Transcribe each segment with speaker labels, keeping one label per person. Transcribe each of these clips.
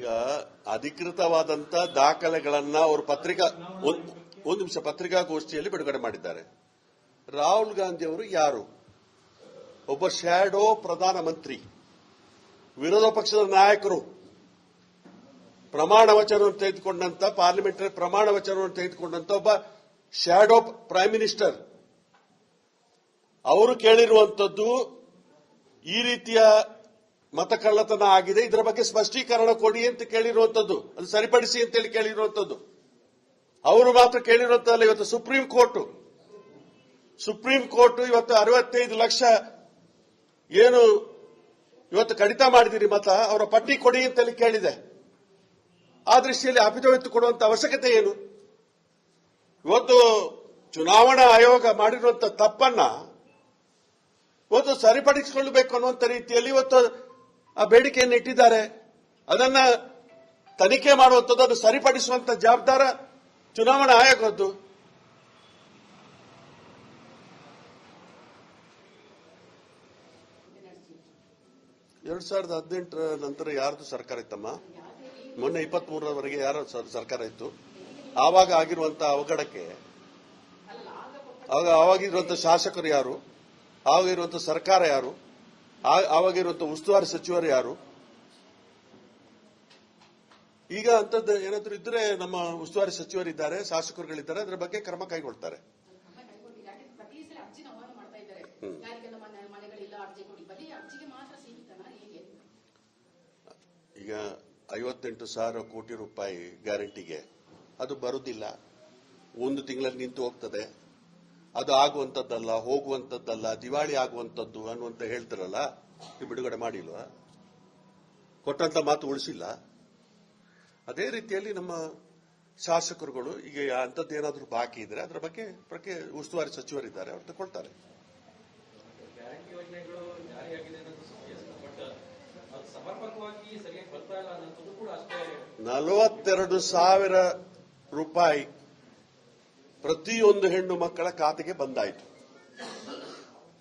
Speaker 1: ಈಗ ಅಧಿಕೃತವಾದಂತ ದಾಖಲೆಗಳನ್ನ ಅವರು ಪತ್ರಿಕಾ ಒಂದ್- ನಿಮಿಷ ಪತ್ರಿಕಾಗೋಷ್ಠಿಯಲ್ಲಿ ಬಿಡುಗಡೆ ಮಾಡಿದ್ದಾರೆ. ರಾಹುಲ್ ಗಾಂಧಿ ಅವರು ಯಾರು? ಒಬ್ಬ ಶ್ಯಾಡೋ ಪ್ರಧಾನಮಂತ್ರಿ, ವಿರೋಧ ಪಕ್ಷದ ನಾಯಕರು, ಪ್ರಮಾಣ ವಚನವನ್ನು ತೆಗೆದುಕೊಂಡಂತ ಪಾರ್ಲಿಮೆಂಟರಿ ಪ್ರಮಾಣ ವಚನವನ್ನು ತೆಗೆದುಕೊಂಡಂತ ಒಬ್ಬ ಶ್ಯಾಡೋ ಪ್ರೈಮ್ ಮಿನಿಸ್ಟರ್ ಅವರು ಕೇಳಿರುವಂತದ್ದು ಈ ರೀತಿಯ ಮತ ಕಳ್ಳತನ ಆಗಿದೆ. ಇದರ ಬಗ್ಗೆ ಸ್ಪಷ್ಟೀಕರಣ ಕೊಡಿ ಅಂತ ಕೇಳಿರುವಂತದ್ದು. ಅದು ಸರಿಪಡಿಸಿ ಅಂತ ಹೇಳಿ ಕೇಳಿರುವಂತದ್ದು. ಅವರು ಮಾತ್ರ ಕೇಳಿರುವಂತಲ್ಲ ಇವತ್ತು ಸುಪ್ರೀಂ ಕೋರ್ಟ್. ಸುಪ್ರೀಂ ಕೋರ್ಟ್ ಇವತ್ತು ಅರವತ್ತೈದು ಲಕ್ಷ ಏನು ಇವತ್ತು ಕಡಿತ ಮಾಡಿದಿರಿ ಮತ. ಅವರ ಪಟ್ಟಿ ಕೊಡಿ ಅಂತೇಳಿ ಕೇಳಿದೆ. ಆ ದೃಷ್ಟಿಯಲ್ಲಿ ಅಭಿದವಿತ್ತು ಕೊಡುವಂತ ಅವಶ್ಯಕತೆ ಏನು? ಇವತ್ತು ಚುನಾವಣಾ ಆಯೋಗ ಮಾಡಿರುವಂತ ತಪ್ಪನ್ನ ಇವತ್ತು ಸರಿಪಡಿಸಿಕೊಳ್ಳಬೇಕು ಅನ್ನುವಂತ ರೀತಿಯಲ್ಲಿ ಇವತ್ತು ಆ ಬೇಡಿಕೆಯನ್ನು ಇಟ್ಟಿದ್ದಾರೆ. ಅದನ್ನ ತನಿಖೆ ಮಾಡುವಂಥದ್ದು ಸರಿಪಡಿಸುವಂತ ಜವಾಬ್ದಾರ ಚುನಾವಣಾ ಆಯೋಗದ್ದು. ಎರಡ್ ಸಾವಿರದ ಹದಿನೆಂಟರ ನಂತರ ಯಾರದು ಸರ್ಕಾರ ಇತ್ತಮ್ಮ? ಮೊನ್ನೆ ಇಪ್ಪತ್ತ್ ಮೂರರವರೆಗೆ ಯಾರ ಸರ್ಕಾರ ಇತ್ತು? ಆವಾಗ ಆಗಿರುವಂತಹ ಅವಘಡಕ್ಕೆ? ಆವಾಗ ಆವಾಗಿರುವಂತ ಶಾಸಕರು ಯಾರು? ಆವಾಗಿರುವಂತಹ ಸರ್ಕಾರ ಯಾರು? ಆ- ಆವಾಗ ಇರುವಂತ ಉಸ್ತುವಾರಿ ಸಚಿವರು ಯಾರು? ಈಗ ಅಂತದ್ದು ಏನಾದ್ರು ಇದ್ರೆ ನಮ್ಮ ಉಸ್ತುವಾರಿ ಸಚಿವರಿದ್ದಾರೆ, ಶಾಸಕರುಗಳಿದ್ದಾರೆ, ಅದರ ಬಗ್ಗೆ ಕ್ರಮ ಕೈಗೊಳ್ತಾರೆ. ಈಗ ಐವತ್ತೆಂಟು ಸಾವಿರ ಕೋಟಿ ರೂಪಾಯಿ ಗ್ಯಾರಂಟಿಗೆ ಅದು ಬರುದಿಲ್ಲ. ಒಂದು ತಿಂಗಳಲ್ಲಿ ನಿಂತು ಹೋಗ್ತದೆ. ಅದು ಆಗುವಂತದ್ದಲ್ಲ ಹೋಗುವಂತದ್ದಲ್ಲ ದಿವಾಳಿ ಆಗುವಂತದ್ದು ಅನ್ನುವಂತ ಹೇಳ್ತಾರಲ್ಲ ನೀವು ಬಿಡುಗಡೆ ಮಾಡಿಲ್ವಾ? ಕೊಟ್ಟಂತ ಮಾತು ಉಳಿಸಿಲ್ಲ. ಅದೇ ರೀತಿಯಲ್ಲಿ ನಮ್ಮ ಶಾಸಕರುಗಳು ಈಗ ಅಂಥದ್ದು ಏನಾದರೂ ಬಾಕಿ ಇದ್ರೆ ಅದರ ಬಗ್ಗೆ ಬಗ್ಗೆ ಉಸ್ತುವಾರಿ ಸಚಿವರಿದ್ದಾರೆ ಅವ್ರು ತಗೊಳ್ತಾರೆ ನಲವತ್ತೆರಡು ಸಾವಿರ ರೂಪಾಯಿ ಪ್ರತಿಯೊಂದು ಹೆಣ್ಣು ಮಕ್ಕಳ ಖಾತೆಗೆ ಬಂದಾಯಿತು.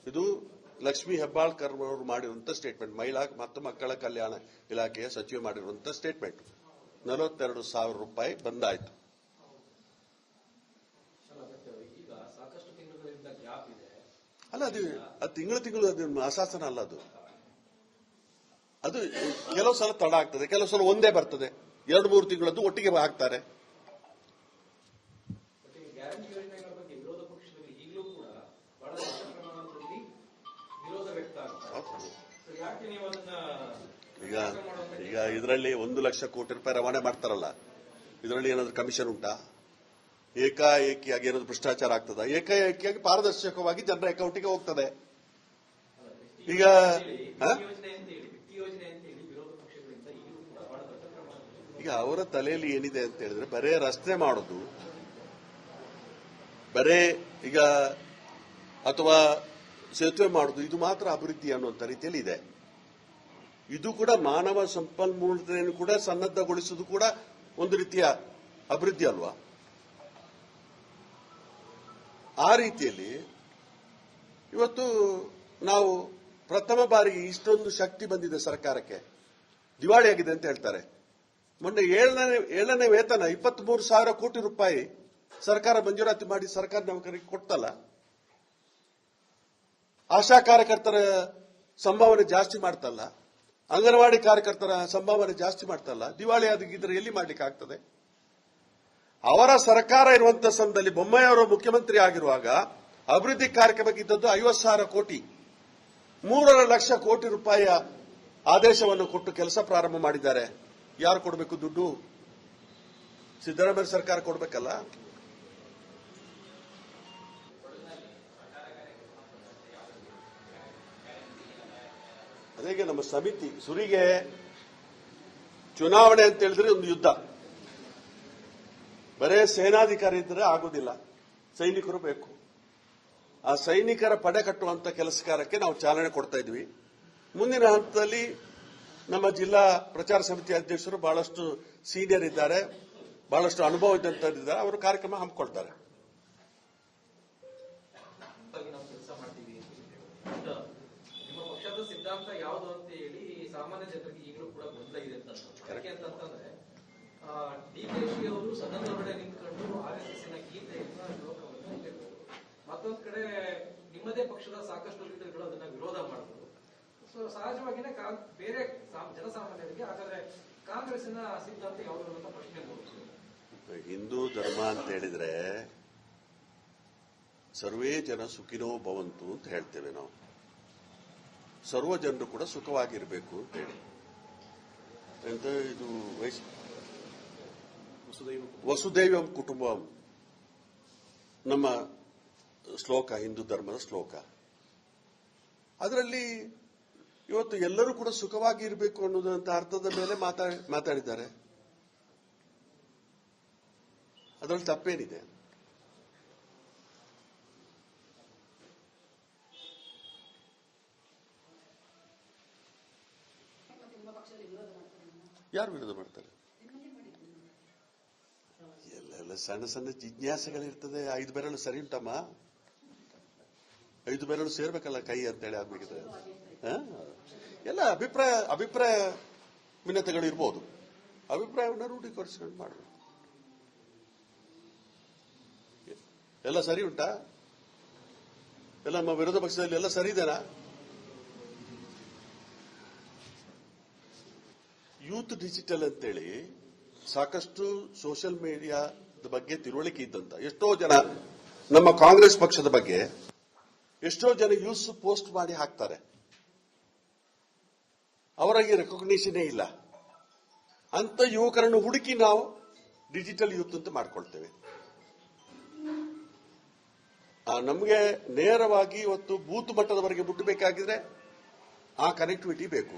Speaker 1: ಇದು ಲಕ್ಷ್ಮಿ ಹೆಬ್ಬಾಳ್ಕರ್ ಅವರು ಮಾಡಿರುವಂತಹ ಸ್ಟೇಟ್ಮೆಂಟ್ ಮಹಿಳಾ ಮತ್ತು ಮಕ್ಕಳ ಕಲ್ಯಾಣ ಇಲಾಖೆಯ ಸಚಿವ ಮಾಡಿರುವಂತಹ ಸ್ಟೇಟ್ಮೆಂಟ್ ನಲವತ್ತೆರಡು ಸಾವಿರ ರೂಪಾಯಿ ಬಂದಾಯಿತು.
Speaker 2: ಅಲ್ಲ,
Speaker 1: ಅದು ಅದು ತಿಂಗಳು ತಿಂಗಳು ಅದು ಅಶಾಸನ ಅಲ್ಲ ಅದು. ಅದು ಕೆಲವು ಸಲ ತಡ ಆಗ್ತದೆ ಕೆಲವು ಸಲ ಒಂದೇ ಬರ್ತದೆ. ಎರಡು ಮೂರು ತಿಂಗಳದ್ದು ಒಟ್ಟಿಗೆ ಹಾಕ್ತಾರೆ. ಈಗ ಈಗ ಇದರಲ್ಲಿ ಒಂದು ಲಕ್ಷ ಕೋಟಿ ರೂಪಾಯಿ ರವಾನೆ ಮಾಡ್ತಾರಲ್ಲ, ಇದರಲ್ಲಿ ಏನಾದ್ರು ಕಮಿಷನ್ ಉಂಟಾ? ಏಕಾಏಕಿಯಾಗಿ ಏನಾದ್ರು ಭ್ರಷ್ಟಾಚಾರ ಆಗ್ತದ? ಏಕಾಏಕಿಯಾಗಿ ಪಾರದರ್ಶಕವಾಗಿ ಜನರ ಅಕೌಂಟಿಗೆ ಹೋಗ್ತದೆ. ಈಗ ಈಗ ಅವರ ತಲೆಯಲ್ಲಿ ಏನಿದೆ ಅಂತ ಹೇಳಿದ್ರೆ, ಬರೇ ರಸ್ತೆ ಮಾಡೋದು, ಬರೇ ಈಗ, ಅಥವಾ ಸೇತುವೆ ಮಾಡುದು ಇದು ಮಾತ್ರ ಅಭಿವೃದ್ಧಿ ಅನ್ನುವಂಥ ರೀತಿಯಲ್ಲಿ ಇದೆ. ಇದು ಕೂಡ ಮಾನವ ಸಂಪನ್ಮೂಲತೆಯನ್ನು ಕೂಡ ಸನ್ನದ್ಧಗೊಳಿಸುವುದು ಕೂಡ ಒಂದು ರೀತಿಯ ಅಭಿವೃದ್ಧಿ ಅಲ್ವಾ? ಆ ರೀತಿಯಲ್ಲಿ ಇವತ್ತು ನಾವು ಪ್ರಥಮ ಬಾರಿಗೆ ಇಷ್ಟೊಂದು ಶಕ್ತಿ ಬಂದಿದೆ ಸರ್ಕಾರಕ್ಕೆ. ದಿವಾಳಿಯಾಗಿದೆ ಅಂತ ಹೇಳ್ತಾರೆ. ಮೊನ್ನೆ ಏಳನೇ ಏಳನೇ ವೇತನ ಇಪ್ಪತ್ತ್ ಮೂರು ಸಾವಿರ ಕೋಟಿ ರೂಪಾಯಿ ಸರ್ಕಾರ ಮಂಜೂರಾತಿ ಮಾಡಿ ಸರ್ಕಾರ ನೌಕರಿಗೆ ಕೊಡ್ತಲ್ಲ. ಆಶಾ ಕಾರ್ಯಕರ್ತರ ಸಂಭಾವನೆ ಜಾಸ್ತಿ ಮಾಡ್ತಲ್ಲ, ಅಂಗನವಾಡಿ ಕಾರ್ಯಕರ್ತರ ಸಂಭಾವನೆ ಜಾಸ್ತಿ ಮಾಡ್ತಲ್ಲ, ದಿವಾಳಿ ಆಗಿದ್ರೆ ಎಲ್ಲಿ ಮಾಡ್ಲಿಕ್ಕೆ ಆಗ್ತದೆ? ಅವರ ಸರ್ಕಾರ ಇರುವಂತ ಬೊಮ್ಮಾಯಿ ಅವರು ಮುಖ್ಯಮಂತ್ರಿ ಆಗಿರುವಾಗ ಅಭಿವೃದ್ಧಿ ಕಾರ್ಯಕ್ರಮಕ್ಕೆ ಇದ್ದದ್ದು ಐವತ್ತು ಸಾವಿರ ಕೋಟಿ. ಮೂರರ ಲಕ್ಷ ಕೋಟಿ ರೂಪಾಯಿಯ ಆದೇಶವನ್ನು ಕೊಟ್ಟು ಕೆಲಸ ಪ್ರಾರಂಭ ಮಾಡಿದ್ದಾರೆ. ಯಾರು ಕೊಡಬೇಕು ದುಡ್ಡು? ಸಿದ್ದರಾಮಯ್ಯ ಸರ್ಕಾರ ಕೊಡಬೇಕಲ್ಲ? ಅದೇಗೆ ನಮ್ಮ ಸಮಿತಿ ಸುರಿಗೆ ಚುನಾವಣೆ ಅಂತ ಹೇಳಿದ್ರೆ ಒಂದು ಯುದ್ಧ. ಬರೇ ಸೇನಾಧಿಕಾರಿ ಇದ್ರೆ ಆಗುದಿಲ್ಲ. ಸೈನಿಕರು ಬೇಕು. ಆ ಸೈನಿಕರ ಪಡೆ ಕಟ್ಟುವಂತ ಕೆಲಸಕಾರಕ್ಕೆ ನಾವು ಚಾಲನೆ ಕೊಡ್ತಾ ಇದ್ವಿ. ಮುಂದಿನ ಹಂತದಲ್ಲಿ ನಮ್ಮ ಜಿಲ್ಲಾ ಪ್ರಚಾರ ಸಮಿತಿ ಅಧ್ಯಕ್ಷರು ಬಹಳಷ್ಟು ಸೀನಿಯರ್ ಇದ್ದಾರೆ. ಬಹಳಷ್ಟು ಅನುಭವ ಇದ್ದಂತ ಅವರು ಕಾರ್ಯಕ್ರಮ ಹಮ್ಮಿಕೊಳ್ತಾರೆ
Speaker 2: ಆಗಿ ನಾವು ಕೆಲಸ ಮಾಡ್ತೀವಿ ಅಂತ ನಿಮ್ಮ ಪಕ್ಷದ ಸಿದ್ಧಾಂತ ಯಾವುದು ಅಂತ ಹೇಳಿ ಸಾಮಾನ್ಯ ಜನರಿಗೆ ಈಗಲೂ ಕೂಡ ಗೊಂದಲ ಇದೆ ಅಂತ ಅನ್ಸುತ್ತೆ. ಯಾಕೆ ಅಂತಂತಂದ್ರೆ ಸದನದೊಳಗಡೆ ನಿಂತ್ಕೊಂಡು ಆರ್ ಎಸ್ ಎಸ್ನ ಗೀತೆಯನ್ನ ಶ್ಲೋಕವನ್ನ ಇಟ್ಟಿರ್ಬೋದು ಮತ್ತೊಂದ್ ಕಡೆ ನಿಮ್ಮದೇ ಪಕ್ಷದ ಸಾಕಷ್ಟು ಲೀಡರ್ಗಳು ಅದನ್ನ ವಿರೋಧ ಮಾಡಿದ್ರು ಸೊ ಸಹಜವಾಗಿನೇ ಕಾ- ಬೇರೆ ಜನಸಾಮಾನ್ಯರಿಗೆ ಹಾಗಾದ್ರೆ ಕಾಂಗ್ರೆಸ್ನ ಸಿದ್ಧಾಂತ ಯಾವುದು ಅಂತ ಪ್ರಶ್ನೆ
Speaker 1: ಹಿಂದೂ ಧರ್ಮ ಅಂತ ಹೇಳಿದ್ರೆ ಸರ್ವೇ ಜನ ಸುಖಿನೋ ಭವಂತು ಅಂತ ಹೇಳ್ತೇವೆ ನಾವು. ಸರ್ವ ಜನರು ಕೂಡ ಸುಖವಾಗಿರಬೇಕು ಅಂತ ಹೇಳಿ. ಎಂತ ಇದು ವಸುದೈವ ವಸುದೈವಂ ಕುಟುಂಬಂ. ನಮ್ಮ ಶ್ಲೋಕ ಹಿಂದೂ ಧರ್ಮದ ಶ್ಲೋಕ. ಅದರಲ್ಲಿ ಇವತ್ತು ಎಲ್ಲರೂ ಕೂಡ ಸುಖವಾಗಿ ಇರಬೇಕು ಅನ್ನೋದಂತ ಅರ್ಥದ ಮೇಲೆ ಮಾತಾಡಿ ಮಾತಾಡಿದ್ದಾರೆ ಅದರಲ್ಲಿ ತಪ್ಪೇನಿದೆ. ಯಾರು ವಿರೋಧ ಮಾಡ್ತಾರೆ ಎಲ್ಲೆಲ್ಲ ಸಣ್ಣ ಸಣ್ಣ ಜಿಜ್ಞಾಸೆಗಳಿರ್ತದೆ ಐದು ಬೆರಳು ಸರಿ ಉಂಟಮ್ಮ ಐದು ಬೆರಳು ಸೇರ್ಬೇಕಲ್ಲ ಕೈ ಅಂತೇಳಿ ಆಗ್ಬೇಕಿದ್ರೆ? ಎಲ್ಲ ಅಭಿಪ್ರಾಯ ಅಭಿಪ್ರಾಯ ಭಿನ್ನತೆಗಳು ಇರ್ಬೋದು ಅಭಿಪ್ರಾಯವನ್ನು ರೂಢೀಕರಿಸ್ಕೊಂಡು ಮಾಡಬೇಕು. ಎಲ್ಲ ಸರಿ ಉಂಟಾ? ಎಲ್ಲ ನಮ್ಮ ವಿರೋಧ ಪಕ್ಷದಲ್ಲಿ ಎಲ್ಲ ಸರಿ ಇದೆನಾ ಯೂತ್ ಡಿಜಿಟಲ್ ಅಂತೇಳಿ ಸಾಕಷ್ಟು ಸೋಷಿಯಲ್ ಮೀಡಿಯಾದ ಬಗ್ಗೆ ತಿಳುವಳಿಕೆ ಇದ್ದಂತ. ಎಷ್ಟೋ ಜನ ನಮ್ಮ ಕಾಂಗ್ರೆಸ್ ಪಕ್ಷದ ಬಗ್ಗೆ ಎಷ್ಟೋ ಜನ ಯೂಸ್ ಪೋಸ್ಟ್ ಮಾಡಿ ಹಾಕ್ತಾರೆ. ಅವರಿಗೆ ರೆಕಗ್ನಿಷನ್ ಇಲ್ಲ. ಅಂತ ಯುವಕರನ್ನು ಹುಡುಕಿ ನಾವು ಡಿಜಿಟಲ್ ಯೂತ್ ಅಂತ ಮಾಡ್ಕೊಳ್ತೇವೆ. ನಮಗೆ ನೇರವಾಗಿ ಇವತ್ತು ಬೂತ್ ಮಟ್ಟದವರೆಗೆ ಮುಟ್ಟಬೇಕಾಗಿದ್ರೆ ಆ ಕನೆಕ್ಟಿವಿಟಿ ಬೇಕು.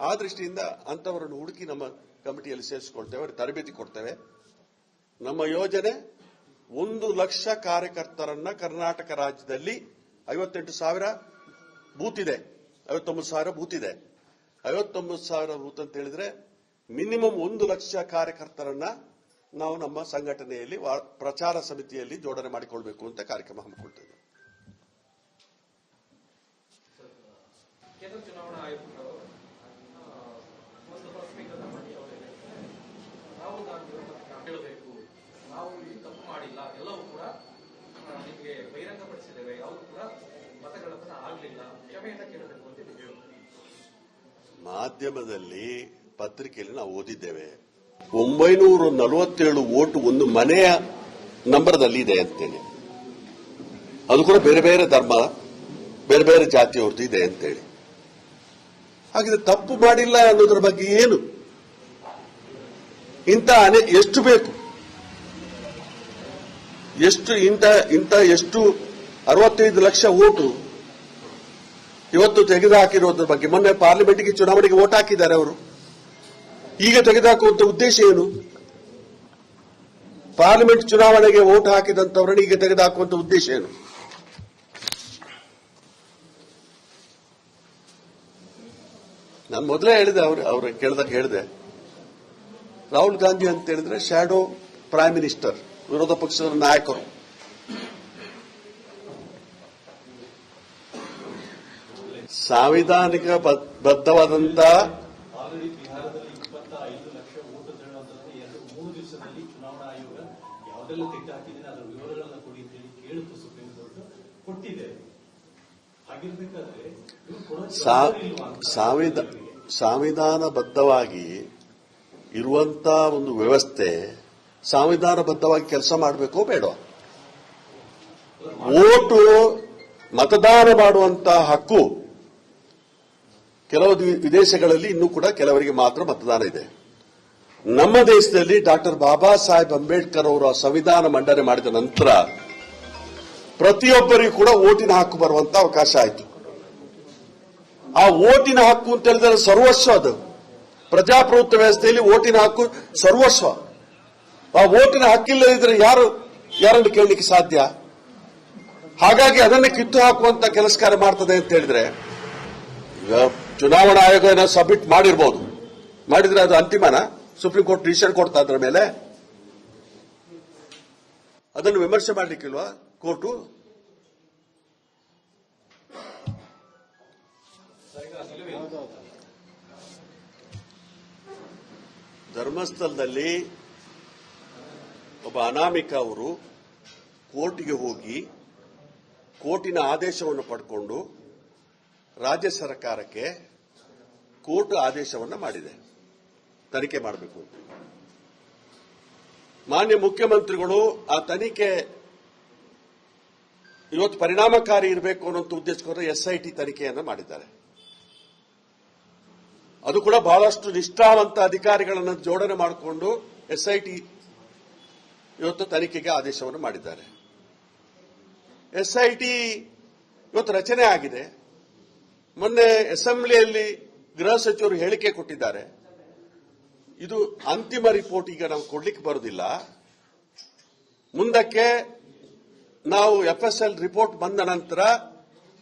Speaker 1: ಆ ದೃಷ್ಟಿಯಿಂದ ಅಂತವರನ್ನು ಹುಡುಕಿ ನಮ್ಮ ಕಮಿಟಿಯಲ್ಲಿ ಸೇರಿಸಿಕೊಳ್ತೇವೆ, ಅವರಿಗೆ ತರಬೇತಿ ಕೊಡ್ತೇವೆ. ನಮ್ಮ ಯೋಜನೆ ಒಂದು ಲಕ್ಷ ಕಾರ್ಯಕರ್ತರನ್ನ ಕರ್ನಾಟಕ ರಾಜ್ಯದಲ್ಲಿ ಐವತ್ತೆಂಟು ಸಾವಿರ ಬೂತ್ ಇದೆ. ಐವತ್ತೊಂಬತ್ತು ಸಾವಿರ ಬೂತ್ ಇದೆ. ಐವತ್ತೊಂಬತ್ತು ಸಾವಿರ ಬೂತ್ ಅಂತ ಹೇಳಿದ್ರೆ ಮಿನಿಮಮ್ ಒಂದು ಲಕ್ಷ ಕಾರ್ಯಕರ್ತರನ್ನ ನಾವು ನಮ್ಮ ಸಂಘಟನೆಯಲ್ಲಿ ಪ್ರಚಾರ ಸಮಿತಿಯಲ್ಲಿ ಜೋಡಣೆ ಮಾಡಿಕೊಳ್ಬೇಕು ಅಂತ ಕಾರ್ಯಕ್ರಮ ಹಮ್ಮಿಕೊಳ್ತೇವೆ
Speaker 2: ಕೇಂದ್ರ ಚುನಾವಣಾ ಆಯೋಗಗಳು ಆ, ಒಂದು ಪ್ರಶ್ನೆಗಳನ್ನ ಮಾಡಿ ಅವರು ರಾಹುಲ್ ಗಾಂಧಿ ಅವರನ್ನ ಹೇಳಬೇಕು ನಾವು ಇಲ್ಲಿ ತಪ್ಪು ಮಾಡಿಲ್ಲ ಎಲ್ಲವೂ ಕೂಡ ಆ, ನಿಮಗೆ ಬಹಿರಂಗಪಡಿಸಿದ್ದೇವೆ ಯಾವುದು ಕೂಡ ಮತಗಳನ್ನ ಆಗ್ಲಿಲ್ಲ ಕ್ಷಮೆಯನ್ನ ಕೇಳಬೇಕು ಅಂತ ನೀವು ಹೇಳುದು
Speaker 1: ಮಾಧ್ಯಮದಲ್ಲಿ ಪತ್ರಿಕೆಯಲ್ಲಿ ನಾವು ಓದಿದ್ದೇವೆ. ಒಂಬೈನೂರ ನಲವತ್ತೇಳು ಓಟು ಒಂದು ಮನೆಯ ನಂಬರ್ದಲ್ಲಿ ಇದೆ ಅಂತೇಳಿ. ಅದು ಕೂಡ ಬೇರೆ ಬೇರೆ ಧರ್ಮ, ಬೇರೆ ಬೇರೆ ಜಾತಿಯವ್ರದ್ದು ಇದೆ ಅಂತೇಳಿ. ಹಾಗಿದ್ರೆ ತಪ್ಪು ಮಾಡಿಲ್ಲ ಅನ್ನೋದ್ರ ಬಗ್ಗೆ ಏನು? ಇಂಥ ಅನೇ, ಎಷ್ಟು ಬೇಕು? ಎಷ್ಟು ಇಂಥ ಇಂಥ ಎಷ್ಟು ಅರವತ್ತೈದು ಲಕ್ಷ ಓಟು ಇವತ್ತು ತೆಗೆದುಹಾಕಿರೋದ್ರ ಬಗ್ಗೆ. ಮೊನ್ನೆ ಪಾರ್ಲಿಮೆಂಟ್ಗೆ ಚುನಾವಣೆಗೆ ಓಟ್ ಹಾಕಿದ್ದಾರೆ ಅವರು. ಈಗ ತೆಗೆದುಹಾಕುವಂತ ಉದ್ದೇಶ ಏನು? ಪಾರ್ಲಿಮೆಂಟ್ ಚುನಾವಣೆಗೆ ಓಟ್ ಹಾಕಿದಂತವರನ್ನು ಈಗ ತೆಗೆದುಹಾಕುವಂತ ಉದ್ದೇಶ ಏನು? ನಾನು ಮೊದಲೇ ಹೇಳಿದೆ, ಅವ್ರು, ಅವ್ರ ಕೇಳ್ದಾಗ ಹೇಳಿದೆ. ರಾಹುಲ್ ಗಾಂಧಿ ಅಂತ ಹೇಳಿದ್ರೆ ಶ್ಯಾಡೋ ಪ್ರೈಮ್ ಮಿನಿಸ್ಟರ್ ವಿರೋಧ ಪಕ್ಷದ ನಾಯಕರು ಸಾಂವಿಧಾನಿಕ ಬದ್- ಬದ್ಧವಾದಂತ
Speaker 3: ಆಲ್ರೆಡಿ ಬಿಹಾರದಲ್ಲಿ ಇಪ್ಪತ್ತ ಐದು ಲಕ್ಷ ಓಟುಗಳು ಅಂತಂದ್ರೆ ಎರಡು ಮೂರು ದಿವಸದಲ್ಲಿ ಚುನಾವಣಾ ಆಯೋಗ ಯಾವುದೆಲ್ಲ ತೆಗೆದು ಹಾಕಿದ್ದೀನಿ ಅದರ ವಿವರಗಳನ್ನ ಕೊಡಿ ಅಂತ ಹೇಳಿ ಕೇಳಿತು ಸುಪ್ರೀಂ ಕೋರ್ಟ್ ಕೊಟ್ಟಿದೆ ಹಾಗಿರ್ಬೇಕಾದ್ರೆ ಇವ್ರು ಕೊಡೋ
Speaker 1: ಸಾ-
Speaker 3: ಜವಾಬ್ದಾರಿ ಇಲ್ವಾ ಅಂತ
Speaker 1: ಸಾಂವಿಧಾನ ಬದ್ಧವಾಗಿ ಇರುವಂತ ಒಂದು ವ್ಯವಸ್ಥೆ ಸಂವಿಧಾನಬದ್ಧವಾಗಿ ಕೆಲಸ ಮಾಡಬೇಕೋ ಬೇಡ? ಓಟು ಮತದಾನ ಮಾಡುವಂತ ಹಕ್ಕು ಕೆಲವು ವಿದೇಶಗಳಲ್ಲಿ ಇನ್ನೂ ಕೂಡ ಕೆಲವರಿಗೆ ಮಾತ್ರ ಮತದಾನ ಇದೆ. ನಮ್ಮ ದೇಶದಲ್ಲಿ ಡಾಕ್ಟರ್ ಬಾಬಾ ಸಾಹೇಬ್ ಅಂಬೇಡ್ಕರ್ ಅವರು ಸಂವಿಧಾನ ಮಂಡನೆ ಮಾಡಿದ ನಂತರ ಪ್ರತಿಯೊಬ್ಬರಿಗೂ ಕೂಡ ಓಟಿನ ಹಕ್ಕು ಬರುವಂತ ಅವಕಾಶ ಆಯಿತು. ಆ ಓಟಿನ ಹಕ್ಕು ಅಂತ ಹೇಳಿದ್ರೆ ಸರ್ವಸ್ವ ಅದು. ಪ್ರಜಾಪ್ರಭುತ್ವ ವ್ಯವಸ್ಥೆಯಲ್ಲಿ ಓಟಿನ ಹಕ್ಕು ಸರ್ವಸ್ವ. ಆ ಓಟಿನ ಹಕ್ಕಿಲ್ಲದಿದ್ರೆ ಯಾರು ಯಾರನ್ನು ಕೇಳಲಿಕ್ಕೆ ಸಾಧ್ಯ? ಹಾಗಾಗಿ ಅದನ್ನು ಕಿತ್ತು ಹಾಕುವಂತ ಕೆಲಸ ಕಾರ್ಯ ಮಾಡ್ತದೆ ಅಂತ ಹೇಳಿದ್ರೆ ಚುನಾವಣಾ ಆಯೋಗ ಸಬ್ಮಿಟ್ ಮಾಡಿರ್ಬೋದು. ಮಾಡಿದ್ರೆ ಅದು ಅಂತಿಮನ? ಸುಪ್ರೀಂ ಕೋರ್ಟ್ ಡಿಸಿಷನ್ ಕೊಡ್ತಾ ಅದ್ರ ಮೇಲೆ? ಅದನ್ನು ವಿಮರ್ಶೆ ಮಾಡಲಿಕ್ಕಿಲ್ವಾ ಕೋರ್ಟು? ಧರ್ಮಸ್ಥಳದಲ್ಲಿ ಒಬ್ಬ ಅನಾಮಿಕ ಅವರು ಕೋರ್ಟಿಗೆ ಹೋಗಿ ಕೋರ್ಟಿನ ಆದೇಶವನ್ನು ಪಡ್ಕೊಂಡು ರಾಜ್ಯ ಸರ್ಕಾರಕ್ಕೆ ಕೋರ್ಟ್ ಆದೇಶವನ್ನು ಮಾಡಿದೆ. ತನಿಖೆ ಮಾಡಬೇಕು ಮಾನ್ಯ ಮುಖ್ಯಮಂತ್ರಿಗಳು ಆ ತನಿಖೆ ಇವತ್ತು ಪರಿಣಾಮಕಾರಿ ಇರಬೇಕು ಅನ್ನೋಂಥ ಉದ್ದೇಶಕ್ಕೋಸ್ಕರ ಎಸ್ಐಟಿ ತನಿಖೆಯನ್ನು ಮಾಡಿದ್ದಾರೆ. ಅದು ಕೂಡ ಬಹಳಷ್ಟು ನಿಷ್ಠಾವಂತ ಅಧಿಕಾರಿಗಳನ್ನು ಜೋಡಣೆ ಮಾಡಿಕೊಂಡು ಎಸ್ಐಟಿ ಇವತ್ತು ತನಿಖೆಗೆ ಆದೇಶವನ್ನು ಮಾಡಿದ್ದಾರೆ. ಎಸ್ಐಟಿ ಇವತ್ತು ರಚನೆ ಆಗಿದೆ. ಮೊನ್ನೆ ಅಸೆಂಬ್ಲಿಯಲ್ಲಿ ಗೃಹ ಸಚಿವರು ಹೇಳಿಕೆ ಕೊಟ್ಟಿದ್ದಾರೆ. ಇದು ಅಂತಿಮ ರಿಪೋರ್ಟ್ ಈಗ ನಾವು ಕೊಡ್ಲಿಕ್ಕೆ ಬರುವುದಿಲ್ಲ ಮುಂದಕ್ಕೆ ನಾವು ಎಫ್ಎಸ್ಎಲ್ ರಿಪೋರ್ಟ್ ಬಂದ ನಂತರ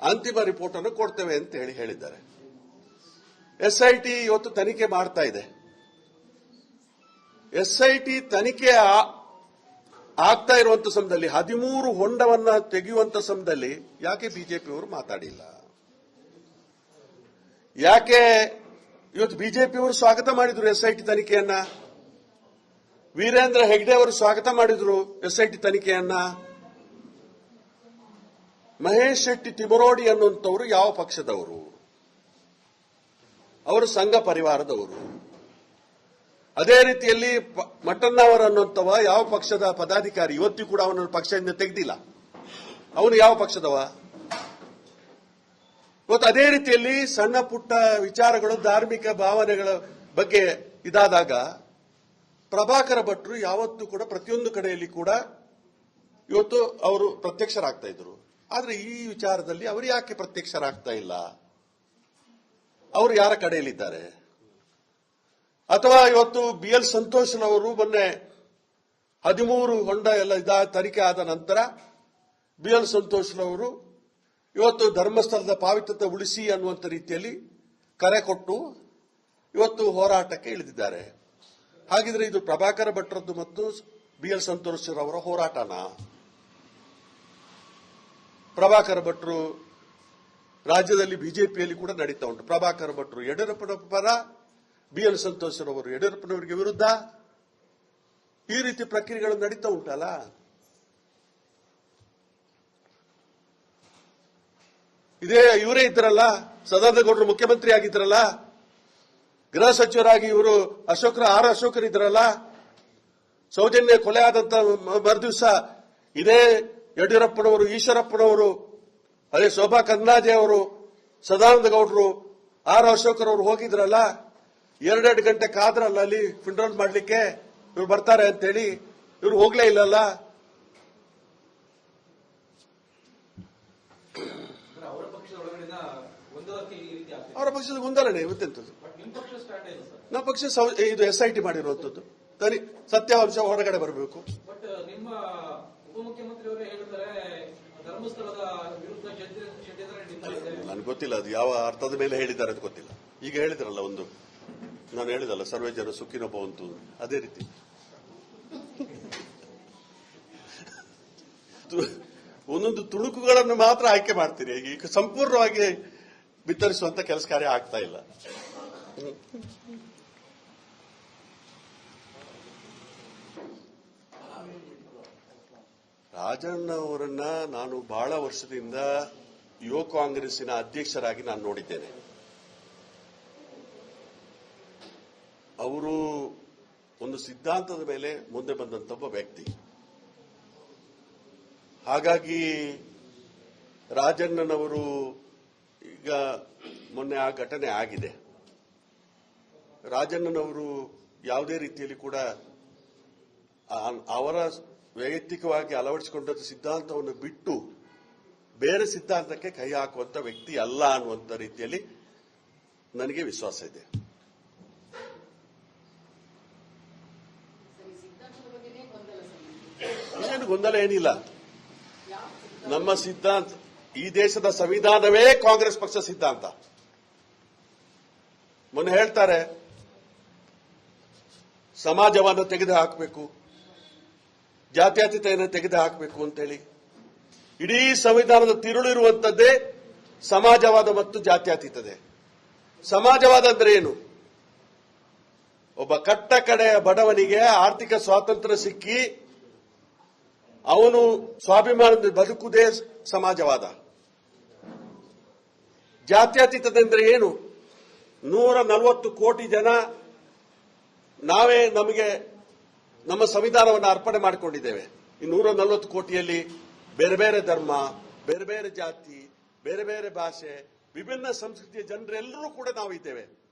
Speaker 1: ಅಂತಿಮ ರಿಪೋರ್ಟ್ ಅನ್ನು ಕೊಡ್ತೇವೆ ಅಂತ ಹೇಳಿ ಹೇಳಿದ್ದಾರೆ. ಎಸ್ಐಟಿ ಇವತ್ತು ತನಿಖೆ ಮಾಡ್ತಾ ಇದೆ. ಎಸ್ಐಟಿ ತನಿಖೆ ಆಗ್ತಾ ಇರುವಂತ ಸಮಯದಲ್ಲಿ ಹದಿಮೂರು ಹೊಂಡವನ್ನ ತೆಗೆಯುವಂತ ಸಮಯದಲ್ಲಿ ಯಾಕೆ ಬಿಜೆಪಿಯವರು ಮಾತಾಡಿಲ್ಲ? ಯಾಕೆ ಇವತ್ತು ಬಿಜೆಪಿಯವರು ಸ್ವಾಗತ ಮಾಡಿದ್ರು ಎಸ್ಐಟಿ ತನಿಖೆಯನ್ನ? ವೀರೇಂದ್ರ ಹೆಗ್ಡೆ ಅವರು ಸ್ವಾಗತ ಮಾಡಿದ್ರು ಎಸ್ಐಟಿ ತನಿಖೆಯನ್ನ? ಮಹೇಶ್ ಶೆಟ್ಟಿ ತಿಮರೋಡಿ ಅನ್ನುವಂಥವರು ಯಾವ ಪಕ್ಷದವರು? ಅವರು ಸಂಘ ಪರಿವಾರದವರು. ಅದೇ ರೀತಿಯಲ್ಲಿ ಮಟ್ಟಣ್ಣವರ ಅನ್ನುವಂಥವ ಯಾವ ಪಕ್ಷದ ಪದಾಧಿಕಾರಿ? ಇವತ್ತಿಗೂ ಕೂಡ ಅವನನ್ನು ಪಕ್ಷದಿಂದ ತೆಗೆದಿಲ್ಲ. ಅವನು ಯಾವ ಪಕ್ಷದವ? ಇವತ್ತು ಅದೇ ರೀತಿಯಲ್ಲಿ ಸಣ್ಣ ಪುಟ್ಟ ವಿಚಾರಗಳು, ಧಾರ್ಮಿಕ ಭಾವನೆಗಳ ಬಗ್ಗೆ ಇದಾದಾಗ ಪ್ರಭಾಕರ ಭಟ್ರು ಯಾವತ್ತೂ ಕೂಡ ಪ್ರತಿಯೊಂದು ಕಡೆಯಲ್ಲಿ ಕೂಡ ಇವತ್ತು ಅವರು ಪ್ರತ್ಯಕ್ಷರಾಗ್ತಾ ಇದ್ರು. ಆದ್ರೆ ಈ ವಿಚಾರದಲ್ಲಿ ಅವರು ಯಾಕೆ ಪ್ರತ್ಯಕ್ಷರಾಗ್ತಾ ಇಲ್ಲ? ಅವರು ಯಾರ ಕಡೆಯಲ್ಲಿದ್ದಾರೆ? ಅಥವಾ ಇವತ್ತು ಬಿ ಎಲ್ ಸಂತೋಷನವರು ಮೊನ್ನೆ ಹದಿಮೂರು ಹೊಂಡ ಎಲ್ಲ ಇದ ತನಿಖೆ ಆದ ನಂತರ ಬಿ ಎಲ್ ಸಂತೋಷನವರು ಇವತ್ತು ಧರ್ಮಸ್ಥಳದ ಪಾವಿತ್ರತೆ ಉಳಿಸಿ ಅನ್ನುವಂಥ ರೀತಿಯಲ್ಲಿ ಕರೆ ಕೊಟ್ಟು ಇವತ್ತು ಹೋರಾಟಕ್ಕೆ ಇಳಿದಿದ್ದಾರೆ. ಹಾಗಿದ್ರೆ ಇದು ಪ್ರಭಾಕರ ಭಟ್ರದ್ದು ಮತ್ತು ಬಿ ಎಲ್ ಸಂತೋಷರವರ ಹೋರಾಟನ? ಪ್ರಭಾಕರ ಭಟ್ರು ರಾಜ್ಯದಲ್ಲಿ ಬಿಜೆಪಿಯಲ್ಲಿ ಕೂಡ ನಡೀತಾ ಉಂಟು. ಪ್ರಭಾಕರ ಭಟ್ರು ಯಡಿಯೂರಪ್ಪನ ಪರ, ಬಿ ಎಲ್ ಸಂತೋಷರವರು ಯಡಿಯೂರಪ್ಪನವರಿಗೆ ವಿರುದ್ಧ ಈ ರೀತಿ ಪ್ರಕ್ರಿಯೆಗಳು ನಡೀತಾ ಉಂಟಲ್ಲ? ಇದೇ ಇವರೇ ಇದ್ರಲ್ಲ ಸದಾನಂದ ಗೌಡರು ಮುಖ್ಯಮಂತ್ರಿ ಆಗಿದ್ರಲ್ಲ, ಗೃಹ ಸಚಿವರಾಗಿ ಇವರು ಅಶೋಕ ಆರ್ ಅಶೋಕರ್ ಇದ್ರಲ್ಲ, ಸೌಜನ್ಯ ಕೊಲೆ ಆದಂತ ಮರುದಿವಸ ಇದೇ ಯಡಿಯೂರಪ್ಪನವರು, ಈಶ್ವರಪ್ಪನವರು, ಅದೇ ಶೋಭಾ ಕಂದಾಜೆ ಅವರು ಸದಾನಂದ ಗೌಡರು ಆರ್ ಅಶೋಕರ್ ಅವರು ಹೋಗಿದ್ರಲ್ಲ, ಎರಡೆರಡು ಗಂಟೆ ಕಾದ್ರಲ್ಲ ಅಲ್ಲಿ ಫಿಂಡ್ರೋಲ್ ಮಾಡ್ಲಿಕ್ಕೆ, ಇವ್ರು ಬರ್ತಾರೆ ಅಂತೇಳಿ, ಇವ್ರು ಹೋಗ್ಲೇ ಇಲ್ಲಲ್ಲ
Speaker 2: ಅಂದ್ರೆ ಅವರ ಪಕ್ಷದ ಒಳಗಡೆನ ಗೊಂದಲಕ್ಕೆ ಈ ರೀತಿ ಆಗ್ತಿದೆ
Speaker 1: ಅವರ ಪಕ್ಷದ ಗೊಂದಲ ಇವತ್ತೆಂತದ್ದು
Speaker 2: ಬಟ್ ನಿಮ್ ಪಕ್ಷ ಸ್ಟ್ಯಾಂಡ್ ಸರ್
Speaker 1: ನಮ್ಮ ಪಕ್ಷ ಇದು ಎಸ್ ಐ ಟಿ ಮಾಡಿರುವಂತದ್ದು ತನಿ ಸತ್ಯಾಂಶ ಹೊರಗಡೆ ಬರಬೇಕು. ನನಗೆ ಗೊತ್ತಿಲ್ಲ ಅದು ಯಾವ ಅರ್ಥದ ಮೇಲೆ ಹೇಳಿದ್ದಾರೆ ಅಂತ ಗೊತ್ತಿಲ್ಲ. ಈಗ ಹೇಳಿದ್ರಲ್ಲ ಒಂದು ನಾನು ಹೇಳಿದಲ್ಲ ಸರ್ವೇ ಜನ ಸುಖಿನೊಬ್ಬ ಅದೇ ರೀತಿ. ಒಂದೊಂದು ತುಣುಕುಗಳನ್ನು ಮಾತ್ರ ಆಯ್ಕೆ ಮಾಡ್ತೀರಿ. ಈಗ ಸಂಪೂರ್ಣವಾಗಿ ಬಿತ್ತರಿಸುವಂತ ಕೆಲಸ ಕಾರ್ಯ ಆಗ್ತಾ ಇಲ್ಲ. ರಾಜಣ್ಣವರನ್ನ ನಾನು ಬಹಳ ವರ್ಷದಿಂದ ಯುವ ಕಾಂಗ್ರೆಸ್ಸಿನ ಅಧ್ಯಕ್ಷರಾಗಿ ನಾನು ನೋಡಿದ್ದೇನೆ. ಅವರು ಒಂದು ಸಿದ್ಧಾಂತದ ಮೇಲೆ ಮುಂದೆ ಬಂದಂತ ಒಬ್ಬ ವ್ಯಕ್ತಿ. ಹಾಗಾಗಿ ರಾಜಣ್ಣನವರು ಈಗ ಮೊನ್ನೆ ಆ ಘಟನೆ ಆಗಿದೆ. ರಾಜಣ್ಣನವರು ಯಾವುದೇ ರೀತಿಯಲ್ಲಿ ಕೂಡ ಅವರ ವೈಯಕ್ತಿಕವಾಗಿ ಅಳವಡಿಸಿಕೊಂಡ ಸಿದ್ಧಾಂತವನ್ನು ಬಿಟ್ಟು ಬೇರೆ ಸಿದ್ಧಾಂತಕ್ಕೆ ಕೈ ಹಾಕುವಂತ ವ್ಯಕ್ತಿ ಅಲ್ಲ ಅನ್ನುವಂತ ರೀತಿಯಲ್ಲಿ ನನಗೆ ವಿಶ್ವಾಸ ಇದೆ. ಏನು ಗೊಂದಲ ಏನಿಲ್ಲ. ನಮ್ಮ ಸಿದ್ಧಾಂತ ಈ ದೇಶದ ಸಂವಿಧಾನವೇ ಕಾಂಗ್ರೆಸ್ ಪಕ್ಷ ಸಿದ್ಧಾಂತ. ಮೊನ್ನೆ ಹೇಳ್ತಾರೆ, ಸಮಾಜವನ್ನು ತೆಗೆದು ಹಾಕಬೇಕು, ಜಾತ್ಯತೀತೆಯನ್ನು ತೆಗೆದು ಹಾಕಬೇಕು ಅಂತೇಳಿ. ಇಡೀ ಸಂವಿಧಾನದ ತಿರುಳಿರುವಂತದ್ದೇ ಸಮಾಜವಾದ ಮತ್ತು ಜಾತ್ಯತೀತದೆ. ಸಮಾಜವಾದ ಅಂದ್ರೆ ಏನು? ಒಬ್ಬ ಕಟ್ಟ ಕಡೆಯ ಬಡವನಿಗೆ ಆರ್ಥಿಕ ಸ್ವಾತಂತ್ರ್ಯ ಸಿಕ್ಕಿ ಅವನು ಸ್ವಾಭಿಮಾನದ ಬದುಕುವುದೇ ಸಮಾಜವಾದ. ಜಾತ್ಯತೀತದಂದ್ರೆ ಏನು? ನೂರ ನಲವತ್ತು ಕೋಟಿ ಜನ ನಾವೇ ನಮಗೆ, ನಮ್ಮ ಸಂವಿಧಾನವನ್ನು ಅರ್ಪಣೆ ಮಾಡಿಕೊಂಡಿದ್ದೇವೆ. ಈ ನೂರ ನಲವತ್ತು ಕೋಟಿಯಲ್ಲಿ ಬೇರೆ ಬೇರೆ ಧರ್ಮ, ಬೇರೆ ಬೇರೆ ಜಾತಿ, ಬೇರೆ ಬೇರೆ ಭಾಷೆ, ವಿಭಿನ್ನ ಸಂಸ್ಕೃತಿಯ ಜನರೆಲ್ಲರೂ ಕೂಡ ನಾವು ಇದ್ದೇವೆ